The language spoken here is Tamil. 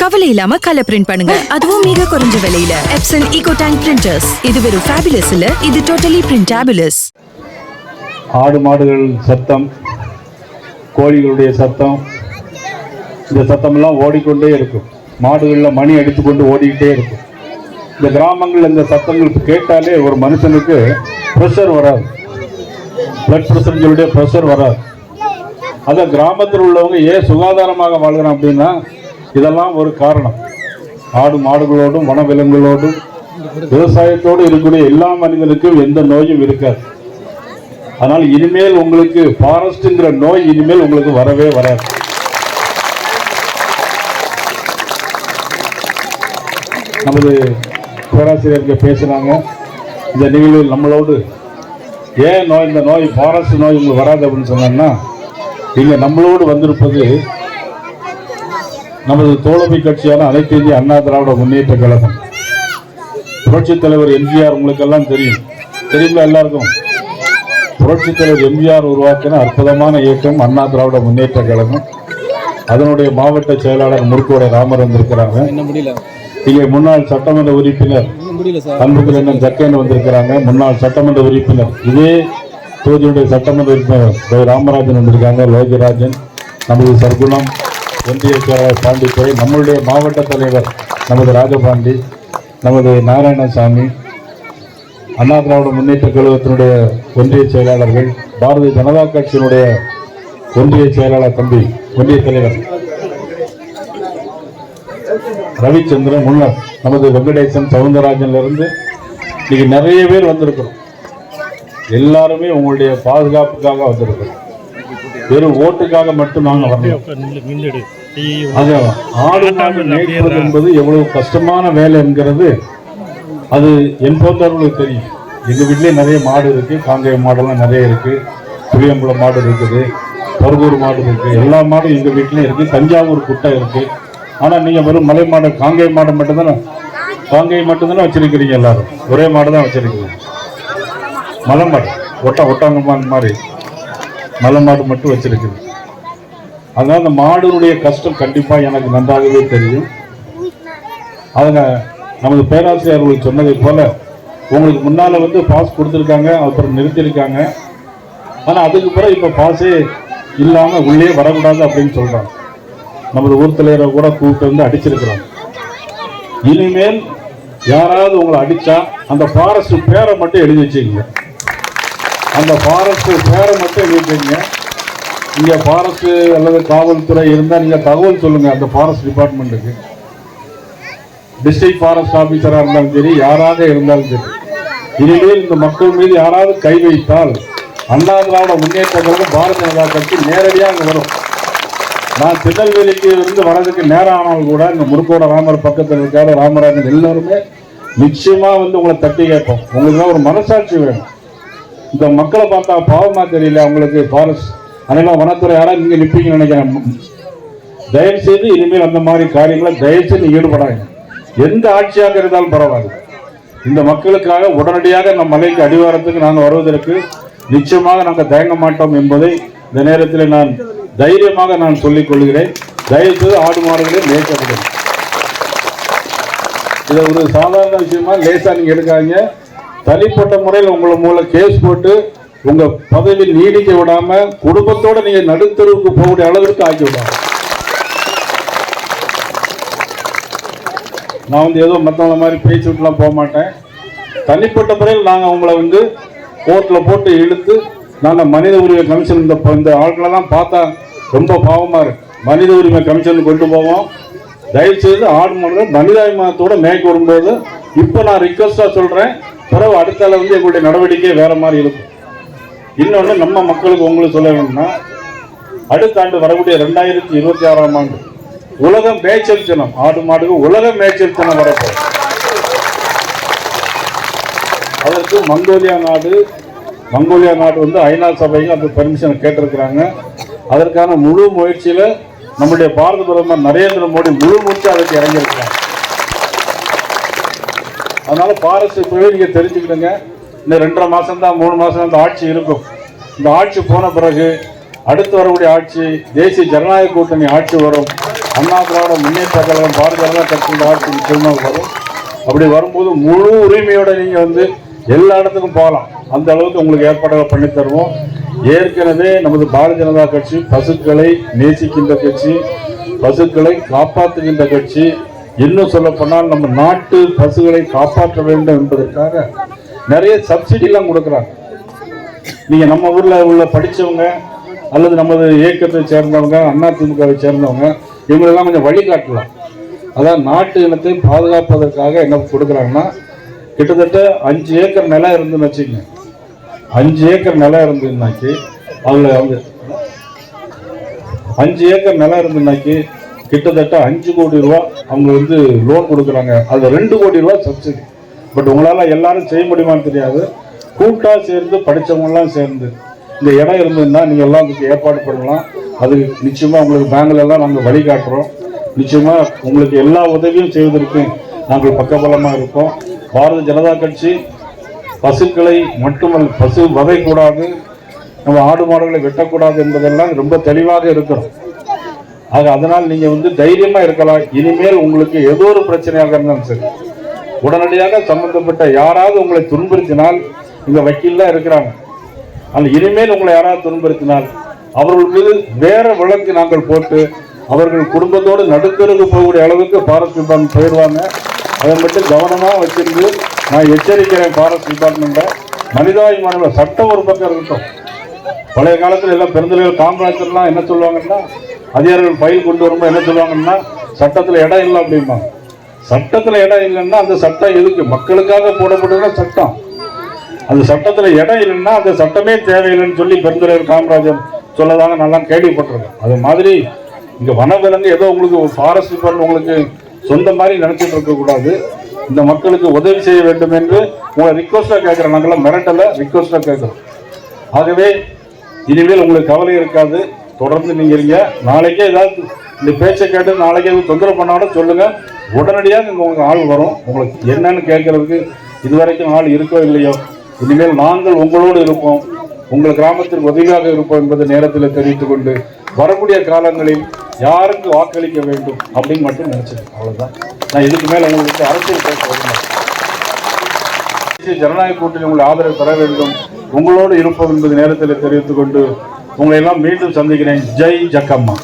கவலை இல்லாம கலர் பிரிண்ட் பண்ணுங்க. அதுவும் மிக குறைஞ்ச விலையில. எப்சன் ஈகோ டேங்க் பிரிண்டர்ஸ் இது வெறும் ஃபேபிலஸ் இல்ல இது டோட்டலி பிரிண்டாபிலஸ் ஆடு மாடுகள் சத்தம் கோழிகளுடைய சத்தம் இந்த சத்தமெல்லாம் ஓடிக்கொண்டே இருக்கும். மாடுகளில் மணி அடித்துக்கொண்டு ஓடிக்கிட்டே இருக்கும். இந்த கிராமங்களில் இந்த சத்தங்கள் கேட்டாலே ஒரு மனுஷனுக்கு ப்ரெஷர் வராது. பிளட் ப்ரெஷர் ப்ரெஷர் வராது. அதான் கிராமத்தில் உள்ளவங்க ஏன் சுகாதாரமாக வாழ்கிறோம் அப்படின்னா இதெல்லாம் ஒரு காரணம். ஆடு மாடுகளோடும் வனவிலங்குகளோடும் விவசாயத்தோடு இருக்கக்கூடிய எல்லா மனிதனுக்கும் எந்த நோயும் இருக்காது. அதனால் இனிமேல் உங்களுக்கு ஃபாரஸ்ட்டுங்கிற நோய் இனிமேல் உங்களுக்கு வரவே வராது. நமது பேராசிரியருக்கு பேசுகிறாங்க இந்த நிகழ்வில் நம்மளோடு ஏன் நோய் இந்த நோய் ஃபாரஸ்ட் நோய் உங்களுக்கு வராது அப்படின்னு சொன்னோம்னா இங்கே நம்மளோடு வந்திருப்பது நமது தோழமை கட்சியான அனைத்து இந்திய அண்ணா திராவிட முன்னேற்ற கழகம். புரட்சித் தலைவர் எம்ஜிஆர் உங்களுக்கெல்லாம் தெரியும். தெரியுங்களா எல்லாருக்கும்? புரட்சித் தலைவர் எம்ஜிஆர் உருவாக்கின அற்புதமான இயக்கம் அண்ணா திராவிட முன்னேற்ற கழகம். அதனுடைய மாவட்ட செயலாளர் முறுக்கோட ராமர் வந்திருக்கிறாங்க. இங்கே முன்னாள் சட்டமன்ற உறுப்பினர் அன்புகள் ஜக்கேன் வந்திருக்கிறாங்க. முன்னாள் சட்டமன்ற உறுப்பினர். இதே தொகுதியுடைய சட்டமன்ற உறுப்பினர் ராமராஜன் வந்திருக்காங்க. லோகிராஜன் நமது சர்க்குணம் ஒன்றிய செயலாளர் பாண்டித்துறை நம்மளுடைய மாவட்ட தலைவர் நமது ராஜபாண்டி நமது நாராயணசாமி அண்ணா திராவிட முன்னேற்ற கழகத்தினுடைய ஒன்றிய செயலாளர்கள் பாரதிய ஜனதா கட்சியினுடைய ஒன்றிய செயலாளர் தம்பி ஒன்றிய தலைவர். ரவிச்சந்திரன் முன்னர் நமது வெங்கடேசன் சவுந்தரராஜன்ல இருந்து இன்னைக்கு நிறைய பேர் வந்திருக்கிறோம். எல்லாருமே உங்களுடைய பாதுகாப்புக்காக வந்திருக்கிறோம். வெறும் ஓட்டுக்காக மட்டும் நாங்கள் வரணும் ஆடு மாடு மேய்ப்பது என்பது எவ்வளவு கஷ்டமான வேலை என்கிறது அது என் போன்றவர்களுக்கு தெரியும். எங்கள் வீட்டிலே நிறைய மாடு இருக்குது காங்கேய மாடெல்லாம் நிறைய இருக்குது புளியங்குளம் மாடு இருக்குது பருகூர் மாடு இருக்குது எல்லா மாடும் எங்கள் வீட்டிலையும் இருக்குது தஞ்சாவூர் குட்டை இருக்குது ஆனால் நீங்கள் வெறும் மலை மாடு காங்கேய மாடு மட்டும்தானே? காங்கை மட்டும்தானே வச்சிருக்கிறீங்க எல்லாரும். ஒரே மாடு தான் வச்சிருக்கீங்க மலை மாடு ஒட்ட ஒட்டாங்கம்மான் மாதிரி. மலை மாடு மட்டும் வச்சிருக்குது. அதனால் அந்த மாடுனுடைய கஷ்டம் கண்டிப்பாக எனக்கு நன்றாகவே தெரியும். அதுங்க நமது பேராசிரியர் அவர்கள் சொன்னதை போல உங்களுக்கு முன்னால் வந்து பாஸ் கொடுத்துருக்காங்க அப்புறம் நிறுத்தியிருக்காங்க. ஆனால் அதுக்கு பிறகு இப்போ பாஸே இல்லாமல் உள்ளே வரக்கூடாது அப்படின்னு சொல்கிறாங்க நமது ஊர் தலைவரை கூட கூப்பிட்டு வந்து அடிச்சிருக்கிறாங்க. இனிமேல் யாராவது உங்களை அடிச்சா அந்த ஃபாரஸ்ட் பேரை மட்டும் எழுதி வச்சுக்கங்க. அந்த ஃபாரஸ்ட் பேரை மட்டும் எழுதி வச்சுக்கங்க. இங்கே ஃபாரஸ்ட் அல்லது காவல்துறை இருந்தால் நீங்கள் தகவல் சொல்லுங்கள் அந்த ஃபாரஸ்ட் டிபார்ட்மெண்ட்டுக்கு டிஸ்ட்ரிக்ட் ஃபாரஸ்ட் ஆஃபீஸராக இருந்தாலும் சரி யாராக இருந்தாலும் சரி. இனிமேல் இந்த மக்கள் மீது யாராவது கை வைத்தால் அண்ணா திராவிட முன்னேற்ற கழகம் பாரதிய ஜனதா கட்சி நேரடியாக அங்கே வரும். நான் திருநெல்வேலிக்கு இருந்து வர்றதுக்கு நேரம் ஆனாலும் கூட இந்த முறுக்கோட ராமர் பக்கத்தில் இருக்காரு ராமராஜன் எல்லாருமே நிச்சயமாக வந்து உங்களை தட்டி கேட்போம். உங்களுக்கு ஒரு மனசாட்சி வேணும். இந்த மக்களை பார்த்தா பாவமாக தெரியல அவங்களுக்கு ஃபாரஸ்ட் அதனால வனத்துறை யாராவது நீங்கள் நிற்பீங்கன்னு நினைக்கிறேன். தயவு செய்து இனிமேல் அந்த மாதிரி காரியங்களை தயவு செய்து ஈடுபடாங்க எந்த ஆட்சியாக இருந்தாலும் பரவாயில்ல. இந்த மக்களுக்காக உடனடியாக இந்த மலைக்கு அடிவாரத்துக்கு நாங்கள் வருவதற்கு நிச்சயமாக நாங்கள் தயங்க மாட்டோம் என்பதை இந்த நேரத்தில் நான் தைரியமாக நான் சொல்லிக் கொள்கிறேன். தயவு ஆடு மாடுகளே மேய்க்கப்படும் இதை ஒரு சாதாரண விஷயமா லேசா நீங்க எடுக்காதீங்க. தனிப்பட்ட முறையில் உங்களை மூலம் கேஸ் போட்டு உங்க பதவியில் நீடிக்க விடாம குடும்பத்தோட நீங்க நடுத்தருவுக்கு போகக்கூடிய அளவிற்கு ஆக்கி விடுவாங்க நான் வந்து ஏதோ மற்றவங்கள மாதிரி பேச்சு விட்டுலாம் போக மாட்டேன். தனிப்பட்ட முறையில் நாங்கள் உங்களை வந்து கோர்ட்டில் போட்டு இழுத்து நாங்கள் மனித உரிமை கமிஷன் இந்த இந்த ஆட்களெல்லாம் பார்த்தா ரொம்ப பாவமாக இருக்கு. மனித உரிமை கமிஷன் கொண்டு போவோம். தயவு செய்து ஆடு மாடுகள் மனிதாபிமானத்தோடு மேய்க்க வரும்போது இப்போ நான் ரிக்வஸ்டாக சொல்கிறேன் பிறகு அடுத்த வந்து எங்களுடைய நடவடிக்கை வேறு மாதிரி இருக்கும். இன்னொன்று நம்ம மக்களுக்கு உங்களுக்கு சொல்ல வேணும்னா அடுத்த ஆண்டு வரக்கூடிய ரெண்டாயிரத்தி இருபத்தி ஆறாம் ஆண்டு உலகம் மேய்ச்சல் தினம். ஆடு மாடுக்கு உலகம் மேய்ச்சல் தினம் வரப்போகுது. அதற்கு மங்கோலியா நாடு மங்கோலியா நாடு வந்து ஐநா சபையில் அந்த பெர்மிஷன் கேட்டிருக்கிறாங்க. அதற்கான முழு முயற்சியில் நம்முடைய பாரத பிரதமர் நரேந்திர மோடி முழு மூச்சு அதுக்கு இறங்கியிருக்கிறாங்க அதனால பாரஸ்ட் இப்பவே நீங்க தெரிஞ்சுக்கிடுங்க. இன்னும் ரெண்டரை மாசம் தான் மூணு மாசம் தான் ஆட்சி இருக்கும். இந்த ஆட்சி போன பிறகு அடுத்து வரக்கூடிய ஆட்சி தேசிய ஜனநாயக கூட்டணி ஆட்சி வரும். அண்ணா திராவிட முன்னேற்ற கழகம் பாரதிய ஜனதா கட்சியின் ஆட்சி நிச்சயமாக வரும். அப்படி வரும்போது முழு உரிமையோட நீங்க வந்து எல்லா இடத்துக்கும் போகலாம். அந்த அளவுக்கு உங்களுக்கு ஏற்பாடுகள் பண்ணி தருவோம். ஏற்கனவே நமது பாரதிய ஜனதா கட்சி பசுக்களை நேசிக்கின்ற கட்சி பசுக்களை காப்பாற்றுகின்ற கட்சி. இன்னும் சொல்ல போனால் நம்ம நாட்டு பசுகளை காப்பாற்ற வேண்டும் என்பதற்காக நிறைய சப்சிடிலாம் கொடுக்குறாங்க. நீங்கள் நம்ம ஊரில் உள்ள படித்தவங்க அல்லது நமது இயக்கத்தை சேர்ந்தவங்க அண்ணா திமுகவை சேர்ந்தவங்க இவங்களெல்லாம் கொஞ்சம் வழிகாட்டலாம். அதான் நாட்டு இனத்தை பாதுகாப்பதற்காக என்ன கொடுக்குறாங்கன்னா கிட்டத்தட்ட அஞ்சு ஏக்கர் நிலம் இருந்துன்னு வச்சுக்கங்க. அஞ்சு ஏக்கர் நிலம் இருந்துன்னாக்கி அதில் அவங்க அஞ்சு ஏக்கர் நிலம் இருந்துன்னாக்கி கிட்டத்தட்ட அஞ்சு கோடி ரூபா அவங்க வந்து லோன் கொடுக்குறாங்க. அதில் ரெண்டு கோடி ரூபா சப்சிடி. பட் உங்களால் எல்லாரும் செய்ய முடியுமான்னு தெரியாது. கூட்டாக சேர்ந்து படித்தவங்களாம் சேர்ந்து இந்த இடம் இருந்ததுன்னா நீங்கள் எல்லாம் அதுக்கு ஏற்பாடு பண்ணலாம். அது நிச்சயமாக உங்களுக்கு பேங்கில் எல்லாம் நாங்கள் வழிகாட்டுறோம் நிச்சயமாக உங்களுக்கு எல்லா உதவியும் செய்வதற்கு நாங்கள் பக்கபலமாக இருப்போம் பாரதிய ஜனதா கட்சி பசுக்களை மட்டுமல்ல பசு வதைக்கூடாது நம்ம ஆடு மாடுகளை வெட்டக்கூடாது என்பதெல்லாம் ரொம்ப தெளிவாக இருக்கிறோம். ஆக அதனால் நீங்கள் வந்து தைரியமாக இருக்கலாம். இனிமேல் உங்களுக்கு ஏதோ ஒரு பிரச்சனையாக இருந்தாலும் சரி. உடனடியாக சம்பந்தப்பட்ட யாராவது உங்களை துன்புறுத்தினால் இங்க வக்கீல்லாம் இருக்கிறாங்க. ஆனால் இனிமேல் உங்களை யாராவது துன்புறுத்தினால் அவர்கள் மீது வேற வழக்கு நாங்கள் போட்டு அவர்கள் குடும்பத்தோடு நடுத்தருக்கு போகக்கூடிய அளவுக்கு ஃபாரஸ்ட் டிபார்ட்மெண்ட் போயிடுவாங்க. அதை மட்டும் கவனமாக வச்சிருந்து நான் எச்சரிக்கிறேன் ஃபாரஸ்ட் டிபார்ட்மெண்ட்டை மனிதாபிமான சட்டம் ஒரு பக்கம் இருக்கட்டும். பழைய காலத்தில் எல்லாம் பெருந்தலைகள் காமராஜர்லாம் என்ன சொல்லுவாங்கன்னா அதிகாரிகள் ஃபைல் கொண்டு வரும்போது என்ன சொல்லுவாங்கன்னா சட்டத்தில் இடம் இல்லை அப்படிம்பாங்க. சட்டத்தில் இடம் இல்லைன்னா அந்த சட்டம் எதுக்கு? மக்களுக்காக போடப்பட்டதுன்னா சட்டம். அந்த சட்டத்தில் இடம் இல்லைன்னா அந்த சட்டமே தேவையில்லைன்னு சொல்லி பெருந்தலைவர் காமராஜர் சொல்லதாங்க நல்லா கேள்விப்பட்டிருக்கேன். அது மாதிரி இங்க வனவிலங்கு ஏதோ உங்களுக்கு ஃபாரஸ்ட் டிபார்ட்மெண்ட் உங்களுக்கு சொந்த மாதிரி நினைச்சிட்டு இருக்க கூடாது. இந்த மக்களுக்கு உதவி செய்ய வேண்டும் என்று உங்களை ரிக்வஸ்டா கேட்கிறோம். நாங்களாம் மிரட்டல ரிக்வஸ்டா கேட்கிறோம். ஆகவே இனிமேல் உங்களுக்கு கவலை இருக்காது. தொடர்ந்து நீங்க இருங்க நாளைக்கே ஏதாவது இந்த பேச்சை கேட்டு நாளைக்கே எதுவும் தொந்தரவு பண்ணாலும் சொல்லுங்க. உடனடியாக இங்கே உங்களுக்கு ஆள் வரும். உங்களுக்கு என்னன்னு கேட்கறதுக்கு இதுவரைக்கும் ஆள் இருக்கோ இல்லையோ இனிமேல் நாங்கள் உங்களோடு இருப்போம். உங்கள் கிராமத்திற்கு உதவியாக இருப்போம் என்பதை நேரத்தில் தெரிவித்துக் கொண்டு வரக்கூடிய காலங்களில் யாருக்கு வாக்களிக்க வேண்டும் அப்படின்னு மட்டும் நினைச்சேன் அவ்வளவுதான். நான் இதுக்கு மேல உங்களுக்கு அரசியல் பேச விரும்பல தேசிய ஜனநாயக கூட்டணி உங்களை ஆதரவு பெற வேண்டும். உங்களோடு இருப்போம் என்பது நேரத்தில் தெரிவித்துக் கொண்டு உங்களை எல்லாம் மீண்டும் சந்திக்கிறேன். ஜெய் ஜக்கம்மா.